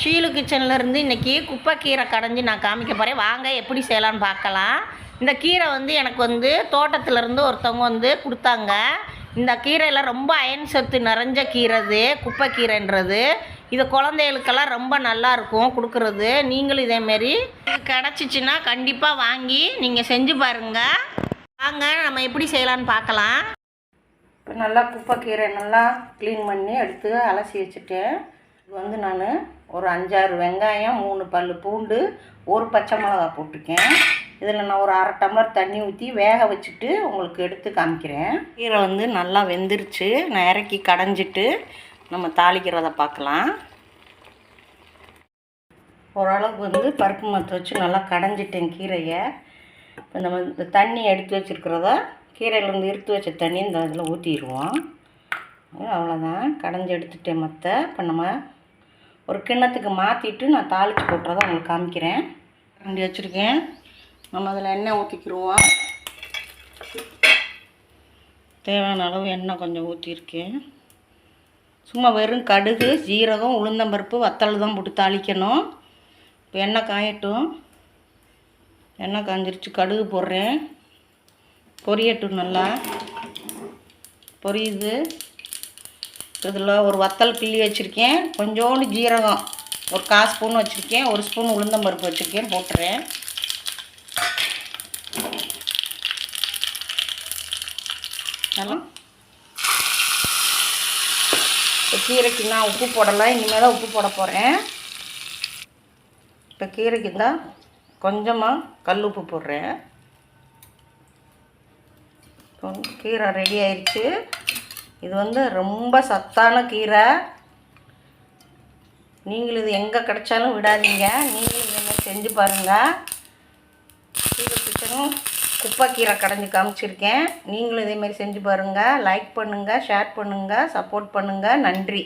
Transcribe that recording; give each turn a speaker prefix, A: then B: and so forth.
A: ஷீலு கிச்சன்லேருந்து இருந்து இன்னைக்கு குப்பை கீரை கடைஞ்சி நான் காமிக்க போகிறேன் வாங்க எப்படி செய்யலான்னு பார்க்கலாம். இந்த கீரை வந்து எனக்கு வந்து தோட்டத்துல இருந்து ஒருத்தவங்க வந்து கொடுத்தாங்க. இந்த கீரையில் ரொம்ப அயன் சத்து நிறைஞ்ச கீரை இது குப்பை கீரைன்றது. இது குழந்தைகளுக்கெல்லாம் ரொம்ப நல்லாயிருக்கும் கொடுக்குறது. நீங்களும் இதேமாரி கிடச்சிச்சின்னா கண்டிப்பாக வாங்கி நீங்கள் செஞ்சு பாருங்கள் வாங்க நம்ம எப்படி செய்யலான்னு பார்க்கலாம். இப்போ நல்லா குப்பைக்கீரை நல்லா க்ளீன் பண்ணி எடுத்து அலசி வச்சுட்டேன். இது வந்து நான் ஒரு அஞ்சாறு வெங்காயம் மூணு பல் பூண்டு ஒரு பச்சை மிளகா போட்டிருக்கேன். இதில் நான் ஒரு அரை டம்ளர் தண்ணி ஊற்றி வேக வச்சுட்டு உங்களுக்கு எடுத்து காமிக்கிறேன். கீரை வந்து நல்லா வெந்துருச்சு. நான் இறக்கி கடைஞ்சிட்டு நம்ம தாளிக்கிறத பார்க்கலாம். ஓரளவுக்கு வந்து பருப்பு மத்து வச்சு நல்லா கடைஞ்சிட்டேன் கீரையை. இப்போ நம்ம இந்த தண்ணி எடுத்து வச்சுருக்கிறத கீரையிலேருந்து இருத்து வச்ச தண்ணி இந்த இதில் ஊற்றிடுவோம். அவ்வளோதான். கடைஞ்சி எடுத்துட்டேன் மற்ற இப்போ நம்ம ஒரு கிண்ணத்துக்கு மாற்றிட்டு நான் தாளித்து போட்டுறதை உங்களுக்கு காமிக்கிறேன். ரெண்டு வச்சுருக்கேன். நம்ம அதில் எண்ணெய் ஊற்றிக்கிடுவோம் தேவையான அளவு எண்ணெய் கொஞ்சம் ஊற்றிருக்கேன். சும்மா வெறும் கடுகு ஜீரகம் உளுந்தம்பருப்பு வத்தல் தான் போட்டு தாளிக்கணும். இப்போ எண்ணெய் காயட்டும். எண்ணெய் காஞ்சிருச்சு. கடுகு போடுறேன். பொரியட்டும் நல்லா. பொரியுது. இதில் ஒரு வத்தல் கிள்ளி வச்சுருக்கேன். கொஞ்சோண்டு ஜீரகம் ஒரு கால் ஸ்பூன் வச்சுருக்கேன். ஒரு ஸ்பூன் உளுந்தம்பருப்பு வச்சுருக்கேன் போட்டுறேன். நல்லா. இப்போ கீரைக்கு நான் உப்பு போடலை இனிமேல் தான் உப்பு போட போகிறேன் இப்போ கீரைக்கு தான் கொஞ்சமாக கல் உப்பு போடுறேன். கீரை ரெடி ஆயிடுச்சு இது வந்து ரொம்ப சத்தான கீரை. நீங்களும் இது எங்கே கிடைச்சாலும் விடாதீங்க. நீங்களும் இதே மாதிரி செஞ்சு பாருங்கள் கீரை கிச்சனும் குப்பை கீரை கடைஞ்சி காமிச்சிருக்கேன். நீங்களும் இதேமாரி செஞ்சு பாருங்கள் லைக் பண்ணுங்கள் ஷேர் பண்ணுங்கள் சப்போர்ட் பண்ணுங்கள் நன்றி.